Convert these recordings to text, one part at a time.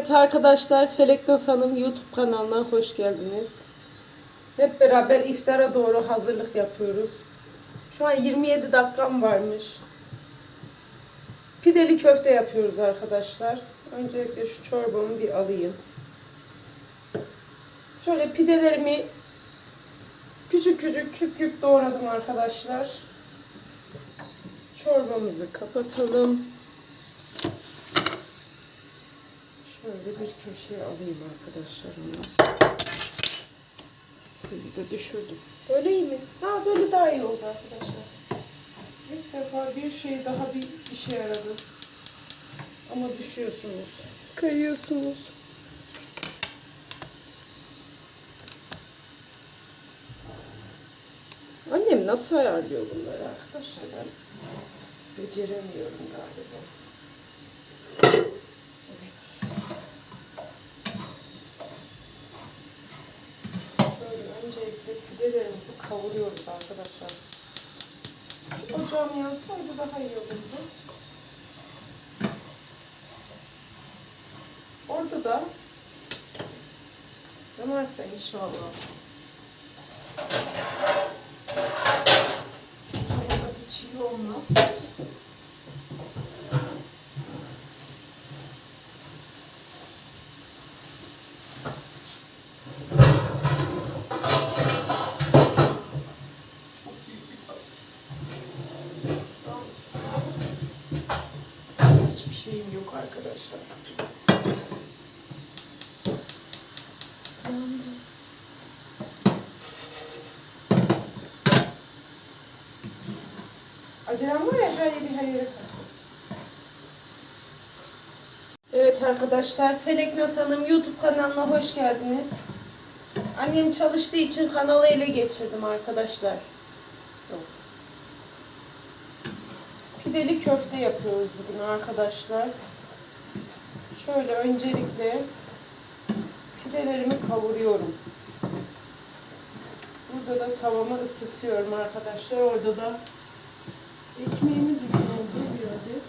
Evet arkadaşlar Felek Naz Hanım YouTube kanalına hoş geldiniz. Hep beraber iftara doğru hazırlık yapıyoruz. Şu an 27 dakikam varmış. Pideli köfte yapıyoruz arkadaşlar. Öncelikle şu çorbamı bir alayım. Şöyle pidelerimi küçük küçük küp küp doğradım arkadaşlar. Çorbamızı kapatalım. Şöyle bir köşeye alayım arkadaşlar onu. Sizi de düşürdüm. Böyle iyi mi? Ha böyle daha iyi oldu arkadaşlar. İlk defa bir şey daha bir işe yaradı. Ama düşüyorsunuz. Kayıyorsunuz. Annem nasıl ayarlıyor bunları arkadaşlar? Ben beceremiyorum galiba. Evet. Şöyle öncelikle pidelerimizi kavuruyoruz arkadaşlar. Şu ocağım yansaydı daha iyi olurdu. Orada da yanarsa inşallah. Tavada bir çiğ olmaz. Çok büyük bir tat. Hiçbir şeyim yok arkadaşlar. Yandı. Acelem var ya her yeri her yere. Evet arkadaşlar Felek Naz Hanım YouTube kanalına hoş geldiniz. Annem çalıştığı için kanalı ele geçirdim arkadaşlar. Pideli köfte yapıyoruz bugün arkadaşlar. Şöyle öncelikle pidelerimi kavuruyorum. Burada da tavamı ısıtıyorum arkadaşlar. Orada da ekmeğimi düşürdüm bir adet.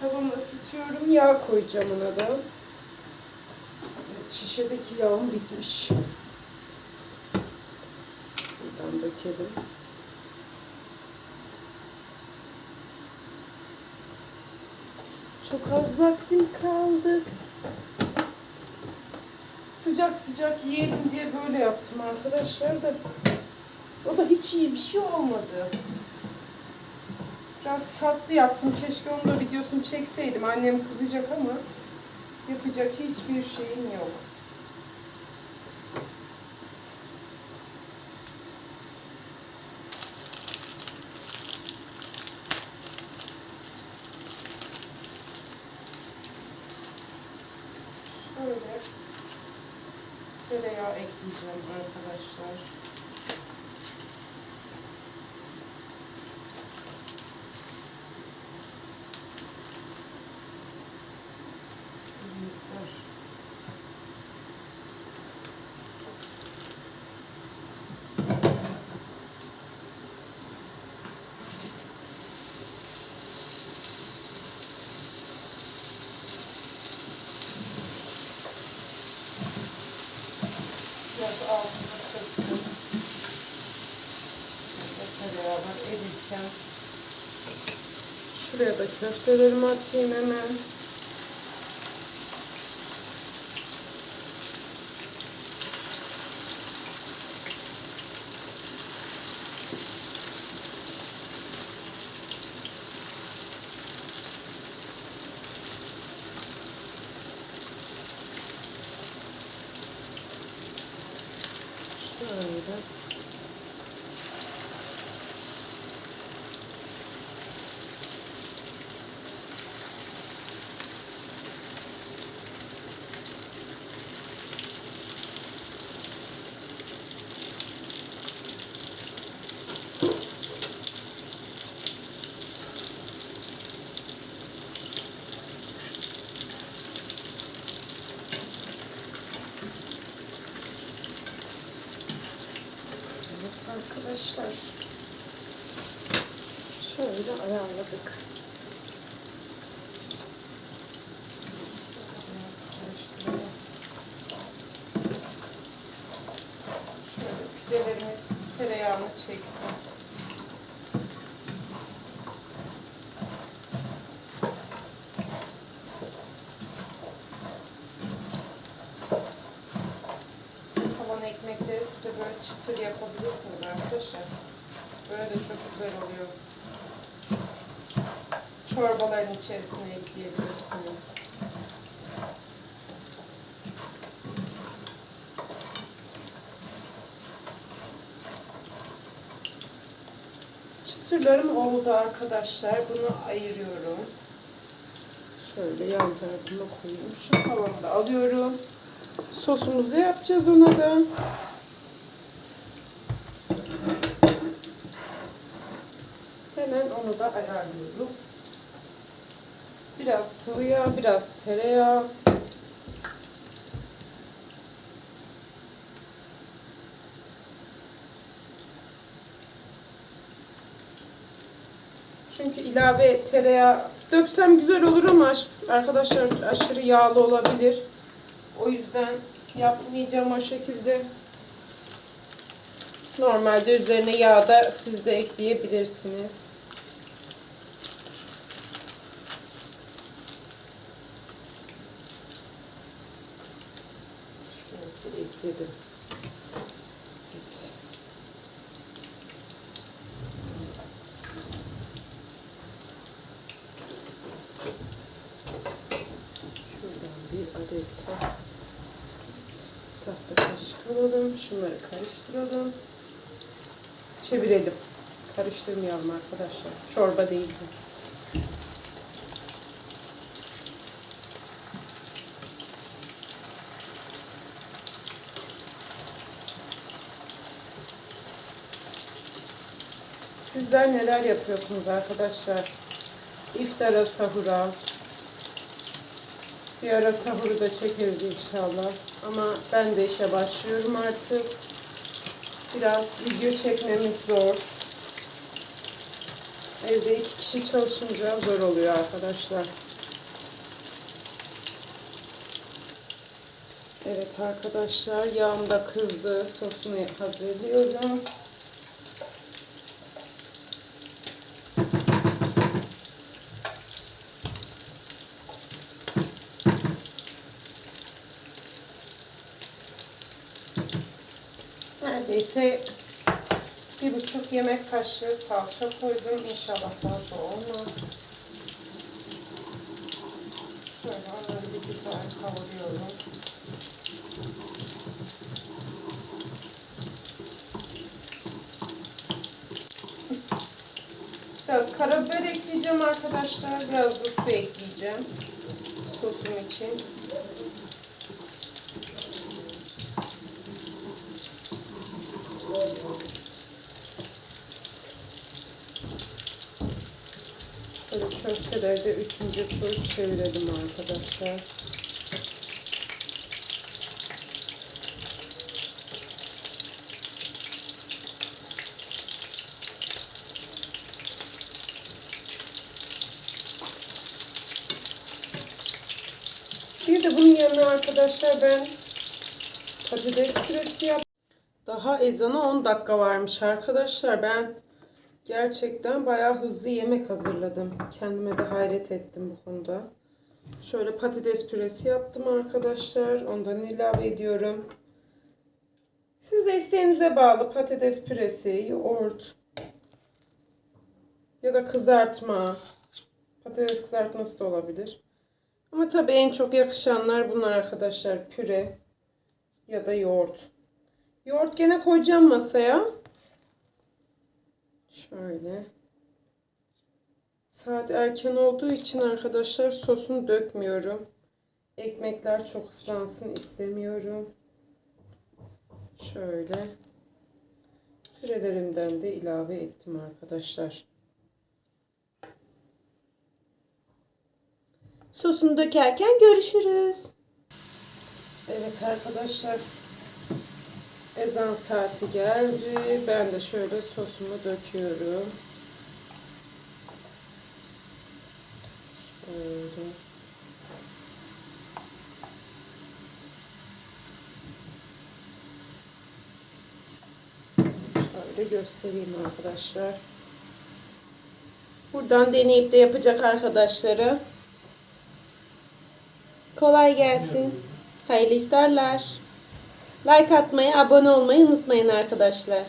Tavamı ısıtıyorum. Yağ koyacağım ona da. Evet, şişedeki yağım bitmiş. Buradan dökelim. Çok az vaktim kaldı. Sıcak sıcak yiyelim diye böyle yaptım arkadaşlar da. O da hiç iyi bir şey olmadı. Biraz tatlı yaptım. Keşke onun da videosunu çekseydim. Annem kızacak ama yapacak hiçbir şeyim yok. Şöyle tereyağı ekleyeceğim arkadaşlar. Bir miktar. Biraz altını kıstım. Şöyle beraber erirken. Şuraya da köftelerimi atayım hemen. Şöyle. arkadaşlar. Şöyle ayarladık. Şöyle pidelerimiz tereyağını çeksin. Çıtır yapabilirsiniz arkadaşlar. Böyle de çok güzel oluyor. Çorbaların içerisine ekleyebilirsiniz. Çıtırlarım oldu arkadaşlar. Bunu ayırıyorum. Şöyle yan tarafına koyayım. Şu kalanı da alıyorum. Sosumuzu yapacağız ona da. Hemen onu da ayarlıyorum. Biraz sıvı yağ, biraz tereyağı. Çünkü ilave tereyağı döksem güzel olur ama aş- arkadaşlar aşırı yağlı olabilir. O yüzden yapmayacağım o şekilde. Normalde üzerine yağ da siz de ekleyebilirsiniz. Ekledim. Şuradan bir adet ta- tahta kaşık alalım. Şunları karıştıralım. Çevirelim. Karıştırmayalım arkadaşlar. Çorba değil bu. Sizler neler yapıyorsunuz arkadaşlar? İftara, sahura, bir ara sahuru da çekeriz inşallah. Ama ben de işe başlıyorum artık. Biraz video çekmemiz zor. Evde iki kişi çalışınca zor oluyor arkadaşlar. Evet arkadaşlar yağım da kızdı. Sosunu hazırlıyorum. Neredeyse bir buçuk yemek kaşığı salça koydum. İnşallah fazla olmaz. Şöyle onları bir güzel kavuruyorum. Biraz karabiber ekleyeceğim arkadaşlar. Biraz da su ekleyeceğim. Sosum için. Böyle köftelerde üçüncü tur çevirelim arkadaşlar. Bir de bunun yanına arkadaşlar ben patates püresi yap. Daha ezana 10 dakika varmış arkadaşlar. Ben gerçekten bayağı hızlı yemek hazırladım. Kendime de hayret ettim bu konuda. Şöyle patates püresi yaptım arkadaşlar. Ondan ilave ediyorum. Siz de isteğinize bağlı patates püresi, yoğurt ya da kızartma. Patates kızartması da olabilir. Ama tabii en çok yakışanlar bunlar arkadaşlar. Püre ya da yoğurt. Yoğurt gene koyacağım masaya. Şöyle. Saat erken olduğu için arkadaşlar sosunu dökmüyorum. Ekmekler çok ıslansın istemiyorum. Şöyle. Pürelerimden de ilave ettim arkadaşlar. Sosunu dökerken görüşürüz. Evet arkadaşlar. Ezan saati geldi. Ben de şöyle sosumu döküyorum. Şöyle. Şöyle göstereyim arkadaşlar. Buradan deneyip de yapacak arkadaşlara. Kolay gelsin. Hayırlı iftarlar. Like atmayı, abone olmayı unutmayın arkadaşlar.